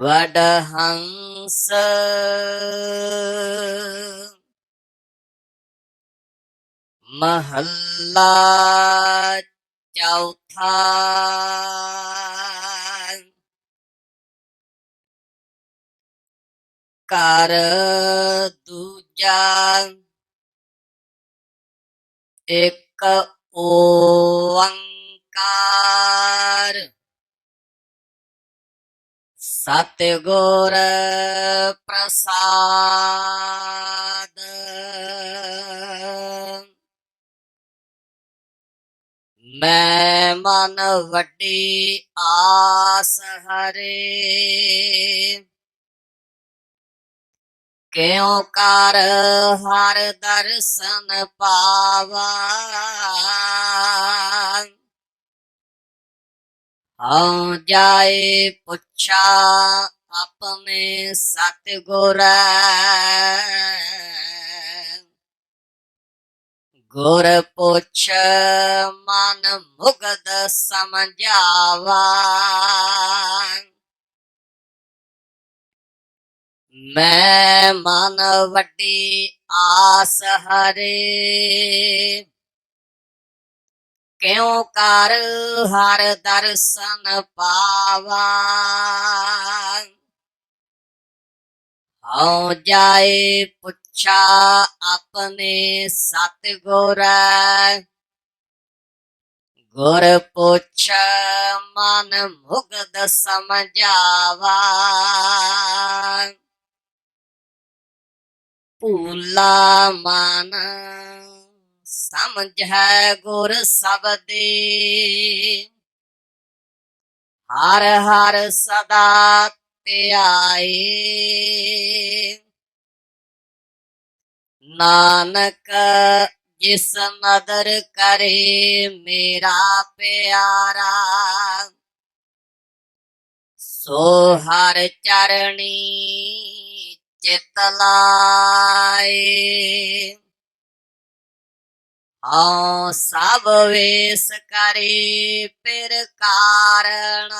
Vadahansa Mahalla Chào Tha. Cả Du Giang. Ek Oang Ca. ਸਤਿਗੁਰ ਪ੍ਰਸਾਦ। ਮੈਂ ਮਨ ਵੱਡੀ ਆਸ ਹਰੇ। ਕਿਉ ਕਰ ਹਰ ਦਰਸ਼ਨ ਪਾਵਾ? ਹਉ ਜਾਏ ਪੁੱਛਾ ਆਪਣੇ ਸਤਿਗੁਰ। ਗੁਰ ਪੁੱਛ, ਮਨ ਮੁਗਦ ਸਮਝਾਵਾ। ਮੈਂ ਮਨ ਵੱਡੀ ਆਸ ਹਰੇ। ਕਿਉ ਕਰ ਹਰ ਦਰਸ਼ਨ ਪਾਵਾ? ਹਉ ਜਾਏ ਪੁੱਛਾ ਆਪਣੇ ਸਤਿਗੁਰ। ਗੁਰ ਪੁੱਛ ਮਨ ਮੁਗਦ ਸਮਝਾਵਾ। ਭੂਲਾ ਮਨ ਸਮਝ ਹੈ ਗੁਰ ਸਬਦੇ ਹਰ ਹਰ ਸਦਾ ਧਿਆਏ। ਨਾਨਕ ਜਿਸ ਨਦਰ ਕਰੇ ਮੇਰਾ ਪਿਆਰਾ, ਸੋ ਹਰ ਚਰਣੀ ਚਿਤ ਲਾਏ। ਹਉ ਸਭ ਵੇਸ ਕਰੇ ਪਿਰ ਕਾਰਣ।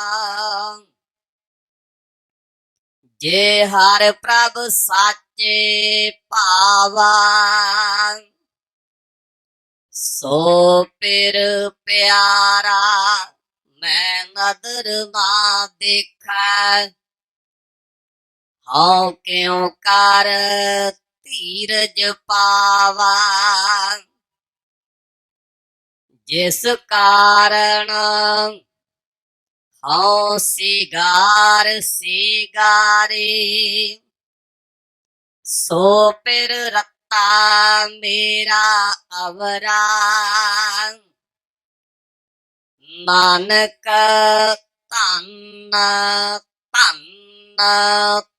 ਜੇ ਹਰ ਪ੍ਰਭ ਸਾਚੇ ਭਾਵਾ, ਸੋ ਪਿਰ ਪਿਆਰਾ ਮੈਂ ਨਦਰ ਨਾ ਦੇਖੈ। ਹਉ ਕਿਉ ਕਰ ਧੀਰਜ ਪਾਵਾ? ਜਿਸ ਕਾਰਨ ਹਉ ਸਿਗਾਰ ਸਿਗਾਰੇ, ਸੋ ਪਿਰ ਰੱਤਾ ਮੇਰਾ ਅਵਰਾ। ਨਾਨਕ ਧੰਨ ਧੰਨ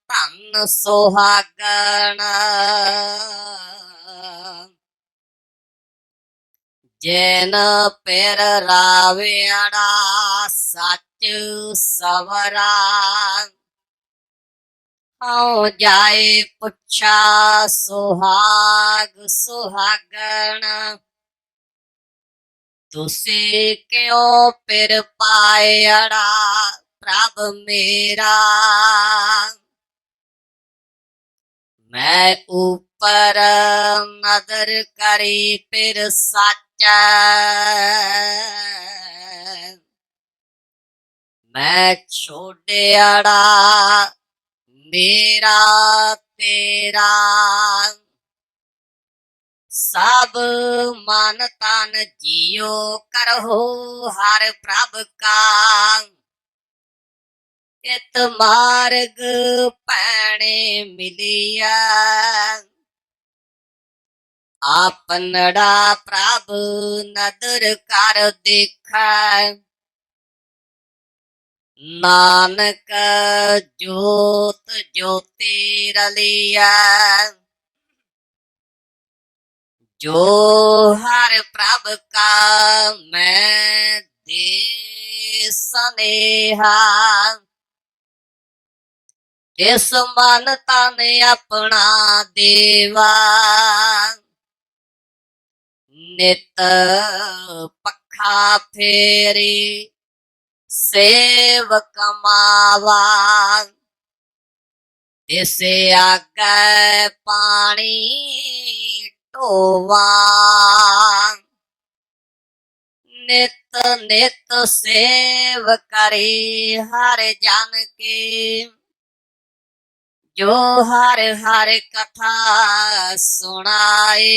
ਧੰਨ ਸੁਹਾਗਣ। ਜੈਨ ਪਿਰ ਰਾਵਿਆੜਾ ਸੱਚ ਸਵਰਾ। ਹਉ ਜਾਏ ਪੁੱਛਾ ਸੁਹਾਗ, ਸੁਹਾਗਣ। ਤੁਸੀਂ ਕਿਉ ਪਿਰ ਪਾਇੜਾ ਪ੍ਰਭ ਮੇਰਾ? ਮੈਂ ਉਪਰ ਨਦਰ ਕਰੀ ਫਿਰ ਸੱਚ। ਮੈਂ ਛੋੜਿਆੜਾ ਮੇਰਾ ਤੇਰਾ। ਸਭ ਮਨ ਤਨ ਜੀਉ ਕਰਹੁ ਹਰ ਪ੍ਰਭ ਕਾ। ਇਤ ਮਾਰਗ ਪੈਣੇ ਮਿਲਿਆ। ਆਪਨੜਾ ਪ੍ਰਭ ਨਦਰ ਕਰ ਦੇਖੈ। ਨਾਨਕ ਜੋਤ ਜੋਤੀ ਰਲਿਆ ਜੋ ਹਰ ਪ੍ਰਭ ਕਾ ਮੈਂ ਦੇ ਸਨੇਹਾ। ਇਸ ਮਨ ਤਨ ਆਪਣਾ ਦੇਵਾ। ਨਿਤ ਪੱਖਾ ਫੇਰੀ ਸੇਵ ਕਮਾਵਾ ਇਸੇ ਆਗੇ ਪਾਣੀ ਢੋਵਾ। ਨਿਤ ਨਿਤ ਸੇਵ ਕਰੇ ਹਰ ਜਨ ਕੇ। ਜੋ ਹਰ ਹਰ ਕਥਾ ਸੁਣਾਏ।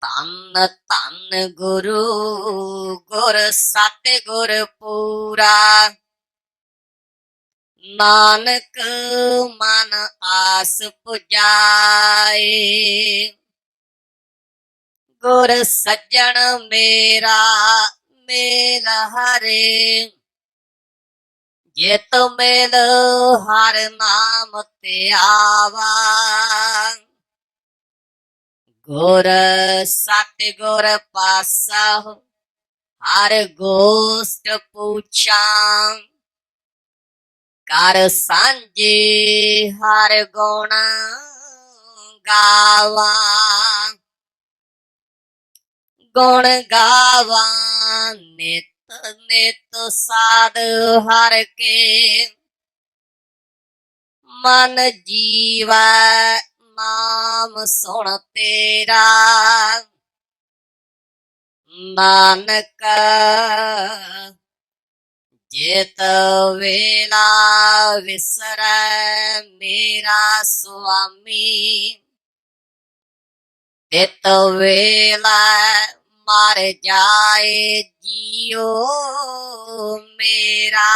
ਤਨ ਤਨ ਗੁਰੂ, ਗੁਰ ਸਤਿ ਗੁਰ ਪੂਰਾ। ਨਾਨਕ ਮਨ ਆਸ ਪੁਜਾਏ। ਗੁਰ ਸੱਜਣ ਮੇਰਾ ਮੇਲ ਹਰੇ। ਜਿਤ ਮੇਲ ਹਰ ਨਾਮ ਤੇ ਆਵਾ। ਗੁਰ ਸਤਿ ਗੁਰ ਪਾਸਾ ਹਰ ਗੋਸਟ ਪੁੱਛਾਂ। ਕਰ ਸਾਂਝੇ ਹਰ ਗੁਣ ਗਾਵਾ। ਗੁਣ ਗਾਵਾ ਨਿਤ ਨਿਤ ਸਾਧ ਹਰ ਕੇ। ਮਨ ਜੀਵਾ ਨਾਮ ਸੁਣ ਤੇਰਾ। ਨਾਨਕ ਜੇਤ ਵੇਲਾ ਵਿਸਰੈ ਮੇਰਾ ਸੁਆਮੀ। ਤਿਤ ਵੇਲਾ ਮਰ ਜਾਏ ਜੀਓ ਮੇਰਾ।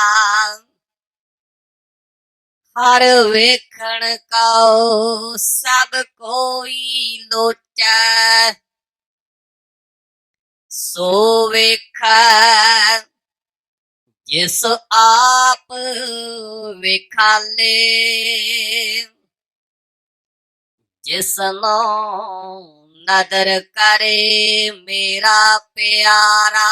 ਹਰ ਵੇਖਣ ਕਉ ਸਭ ਕੋਈ ਲੋਚੈ। ਸੋ ਵੇਖੈ, ਜਿਸ ਆਪ ਵੇਖਾਲੇ ਜਿਸ ਨੂੰ ਨਦਰ ਕਰੇ ਮੇਰਾ ਪਿਆਰਾ।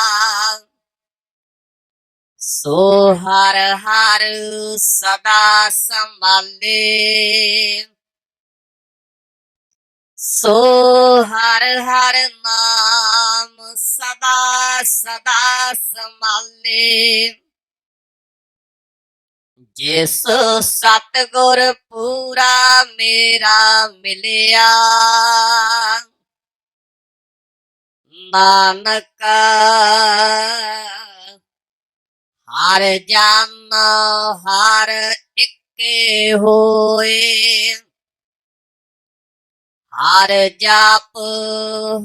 ਸੋ ਹਰ ਹਰ ਸਦਾ ਸੰਭਾਲੇ। ਸੋ ਹਰ ਹਰ ਨਾਮ ਸਦਾ ਸਦਾ ਸੰਭਾਲੇ। ਜਿਸ ਸਤਗੁਰ ਪੂਰਾ ਮੇਰਾ ਮਿਲਿਆ। ਨਾਨਕ, ਹਰ ਜਨ ਹਰ ਇੱਕੇ ਹੋਏ। ਹਰ ਜਾਪ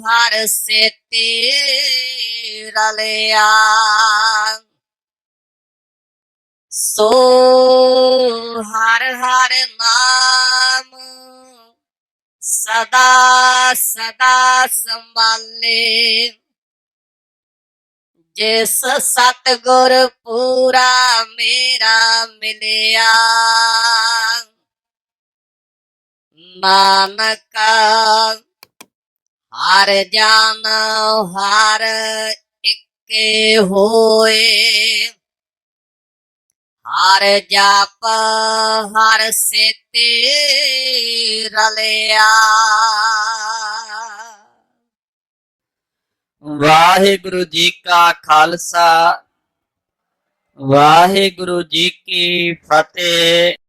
ਹਰ ਸੇਤੀ ਰਲਿਆ। ਸੋ ਹਰ ਹਰ ਨਾਮ ਸਦਾ ਸਦਾ ਸੰਭਾਲੇ। ਜਿਸ ਸਤਗੁਰ ਪੂਰਾ ਮੇਰਾ ਮਿਲਿਆ। ਨਾਨਕ ਹਰ ਜਨ ਹਰ ਇੱਕੇ ਹੋਏ। ਹਰ ਜਾਪ ਹਰ ਸੇਤੀ ਰਲਿਆ। ਵਾਹਿਗੁਰੂ ਜੀ ਕਾ ਖਾਲਸਾ ਵਾਹਿਗੁਰੂ ਜੀ ਕੀ ਫਤਿਹ।